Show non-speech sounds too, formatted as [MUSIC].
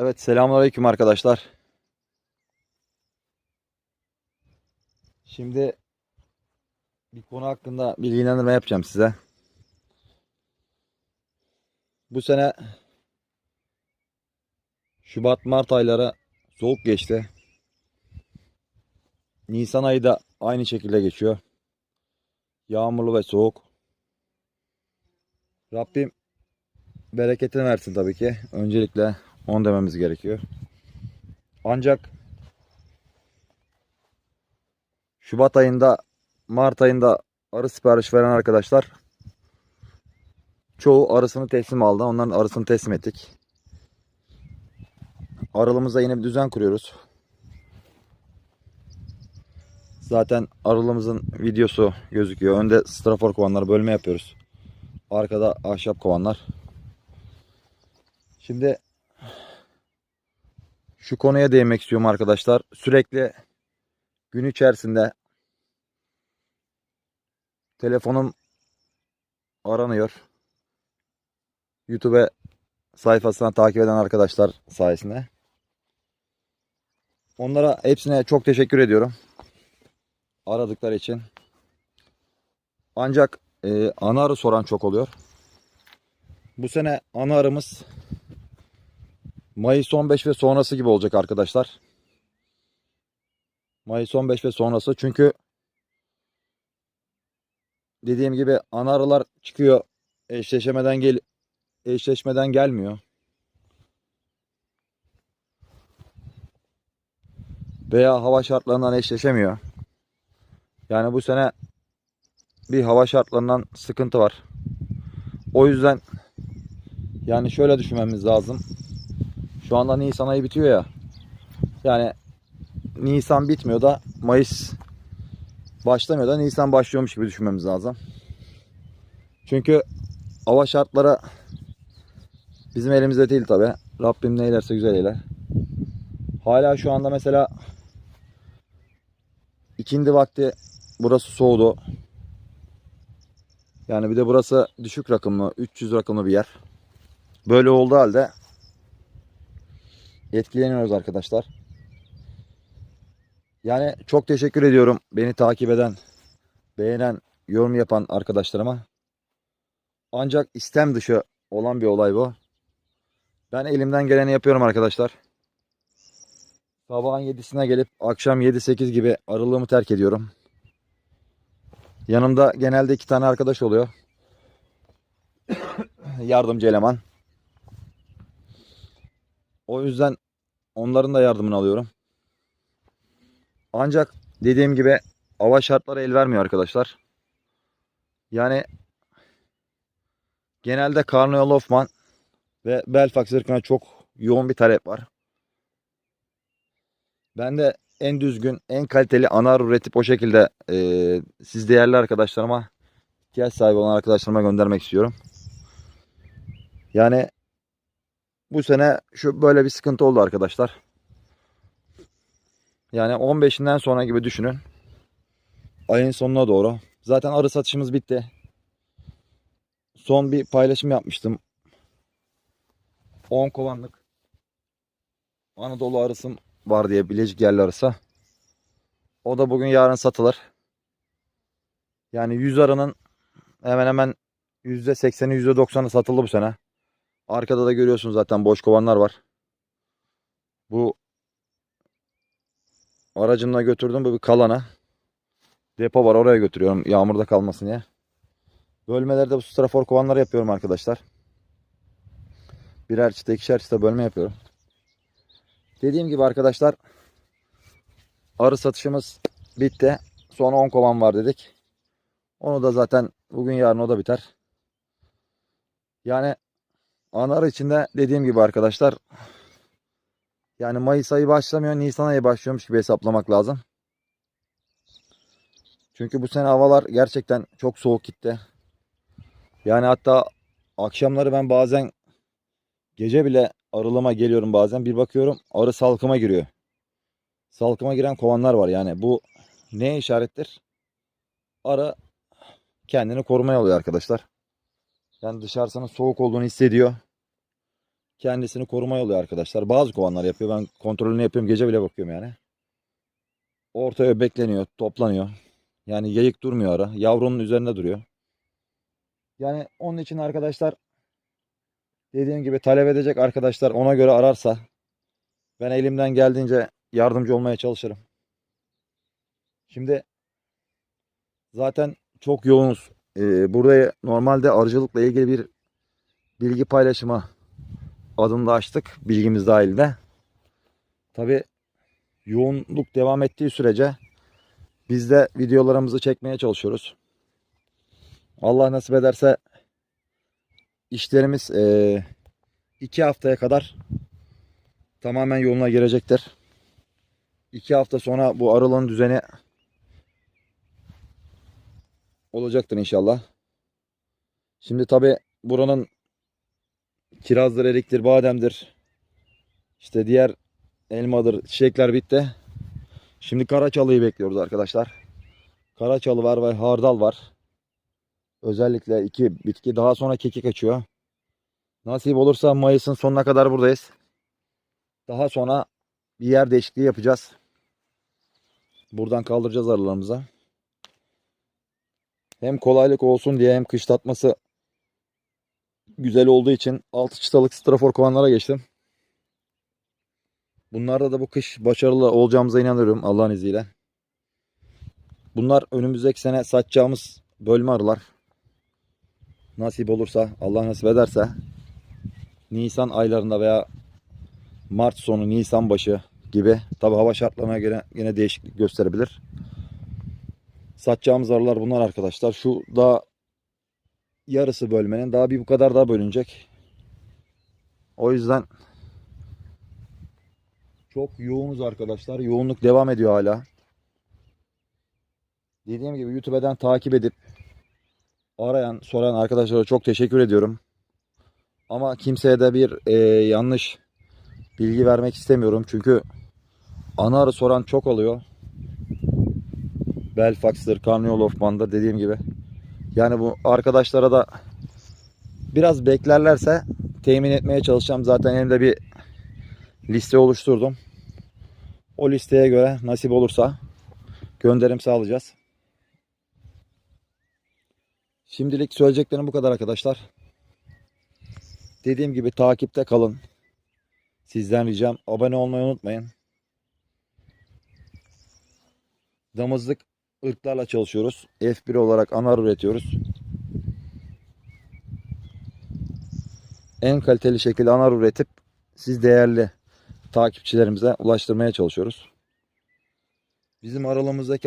Evet selamünaleyküm arkadaşlar. Şimdi bir konu hakkında bilgilendirme yapacağım size. Bu sene Şubat Mart ayları soğuk geçti. Nisan ayı da aynı şekilde geçiyor. Yağmurlu ve soğuk. Rabbim bereketini versin tabii ki. Öncelikle onu dememiz gerekiyor. Ancak Şubat ayında, Mart ayında arı sipariş veren arkadaşlar çoğu arısını teslim aldı. Onların arısını teslim ettik. Aralığımıza yine bir düzen kuruyoruz. Zaten aralığımızın videosu gözüküyor. Önde strafor kovanları bölme yapıyoruz. Arkada ahşap kovanlar. Şimdi şu konuya değinmek istiyorum arkadaşlar. Sürekli gün içerisinde telefonum aranıyor. YouTube sayfasından takip eden arkadaşlar sayesinde. Onlara hepsine çok teşekkür ediyorum. Aradıkları için. Ancak e, ana arı soran çok oluyor. Bu sene ana arımız Mayıs 15 ve sonrası gibi olacak arkadaşlar. Mayıs 15 ve sonrası çünkü dediğim gibi ana arılar çıkıyor eşleşemeden gel eşleşmeden gelmiyor. Veya hava şartlarından eşleşemiyor. Yani bu sene bir hava şartlarından sıkıntı var. O yüzden yani şöyle düşünmemiz lazım. Şu anda Nisan ayı bitiyor ya. Yani Nisan bitmiyor da Mayıs başlamıyor da Nisan başlıyormuş gibi düşünmemiz lazım. Çünkü hava şartları bizim elimizde değil tabi. Rabbim ne eylerse güzel eyler. Hala şu anda mesela ikindi vakti burası soğudu. Yani bir de burası düşük rakımlı, 300 rakımlı bir yer. Böyle olduğu halde etkileniyoruz arkadaşlar. Yani çok teşekkür ediyorum beni takip eden, beğenen, yorum yapan arkadaşlarıma. Ancak istem dışı olan bir olay bu. Ben elimden geleni yapıyorum arkadaşlar. Sabahın 7'sine gelip akşam 7-8 gibi aralığımı terk ediyorum. Yanımda genelde iki tane arkadaş oluyor. [COUGHS] Yardımcı eleman. O yüzden onların da yardımını alıyorum. Ancak dediğim gibi hava şartları el vermiyor arkadaşlar. Yani genelde Carnival Hoffman ve Belfax ırkına çok yoğun bir talep var. Ben de en düzgün, en kaliteli anar üretip o şekilde e, siz değerli arkadaşlarıma, ihtiyaç sahibi olan arkadaşlarıma göndermek istiyorum. Yani bu sene şu böyle bir sıkıntı oldu arkadaşlar. Yani 15'inden sonra gibi düşünün. Ayın sonuna doğru. Zaten arı satışımız bitti. Son bir paylaşım yapmıştım. 10 kovanlık Anadolu arısım var diye Bilecik yerli arısı. O da bugün yarın satılır. Yani 100 arının hemen hemen %80'i %90'ı satıldı bu sene. Arkada da görüyorsunuz zaten boş kovanlar var. Bu aracımla götürdüm bu bir kalana. Depo var oraya götürüyorum yağmurda kalmasın diye. Bölmelerde bu strafor kovanları yapıyorum arkadaşlar. Birer çıta ikişer çıta bölme yapıyorum. Dediğim gibi arkadaşlar arı satışımız bitti. Son 10 kovan var dedik. Onu da zaten bugün yarın o da biter. Yani anar içinde dediğim gibi arkadaşlar yani Mayıs ayı başlamıyor Nisan ayı başlıyormuş gibi hesaplamak lazım. Çünkü bu sene havalar gerçekten çok soğuk gitti. Yani hatta akşamları ben bazen gece bile arılıma geliyorum bazen. Bir bakıyorum arı salkıma giriyor. Salkıma giren kovanlar var. Yani bu ne işarettir? Arı kendini korumaya alıyor arkadaşlar. Yani dışarısının soğuk olduğunu hissediyor. kendisini koruma oluyor arkadaşlar. Bazı kovanlar yapıyor. Ben kontrolünü yapıyorum. Gece bile bakıyorum yani. Ortaya bekleniyor, toplanıyor. Yani yayık durmuyor ara. Yavrunun üzerinde duruyor. Yani onun için arkadaşlar dediğim gibi talep edecek arkadaşlar ona göre ararsa ben elimden geldiğince yardımcı olmaya çalışırım. Şimdi zaten çok yoğunuz. Ee, burada normalde arıcılıkla ilgili bir bilgi paylaşımı adını da açtık. Bilgimiz dahilinde. Tabi yoğunluk devam ettiği sürece biz de videolarımızı çekmeye çalışıyoruz. Allah nasip ederse işlerimiz eee, iki haftaya kadar tamamen yoluna girecektir. İki hafta sonra bu arılığın düzeni olacaktır inşallah. Şimdi tabi buranın kirazdır, eriktir, bademdir. İşte diğer elmadır, çiçekler bitti. Şimdi karaçalıyı bekliyoruz arkadaşlar. Karaçalı var ve hardal var. Özellikle iki bitki. Daha sonra kekik açıyor. Nasip olursa Mayıs'ın sonuna kadar buradayız. Daha sonra bir yer değişikliği yapacağız. Buradan kaldıracağız arılarımıza. Hem kolaylık olsun diye hem kışlatması güzel olduğu için altı çıtalık strafor kovanlara geçtim. Bunlarda da bu kış başarılı olacağımıza inanıyorum Allah'ın izniyle. Bunlar önümüzdeki sene satacağımız bölme arılar. Nasip olursa, Allah nasip ederse Nisan aylarında veya Mart sonu, Nisan başı gibi tabi hava şartlarına göre yine değişiklik gösterebilir. Satacağımız arılar bunlar arkadaşlar. Şu daha yarısı bölmenin daha bir bu kadar daha bölünecek. O yüzden çok yoğunuz arkadaşlar. Yoğunluk devam ediyor hala. Dediğim gibi YouTube'dan takip edip arayan, soran arkadaşlara çok teşekkür ediyorum. Ama kimseye de bir e, yanlış bilgi vermek istemiyorum. Çünkü ana arı soran çok oluyor. Belfax'tır, Carnival of Man'dır dediğim gibi. Yani bu arkadaşlara da biraz beklerlerse temin etmeye çalışacağım. Zaten elimde bir liste oluşturdum. O listeye göre nasip olursa gönderim sağlayacağız. Şimdilik söyleyeceklerim bu kadar arkadaşlar. Dediğim gibi takipte kalın. Sizden ricam abone olmayı unutmayın. Damızlık ırklarla çalışıyoruz. F1 olarak anar üretiyoruz. En kaliteli şekilde anar üretip siz değerli takipçilerimize ulaştırmaya çalışıyoruz. Bizim aralığımızdaki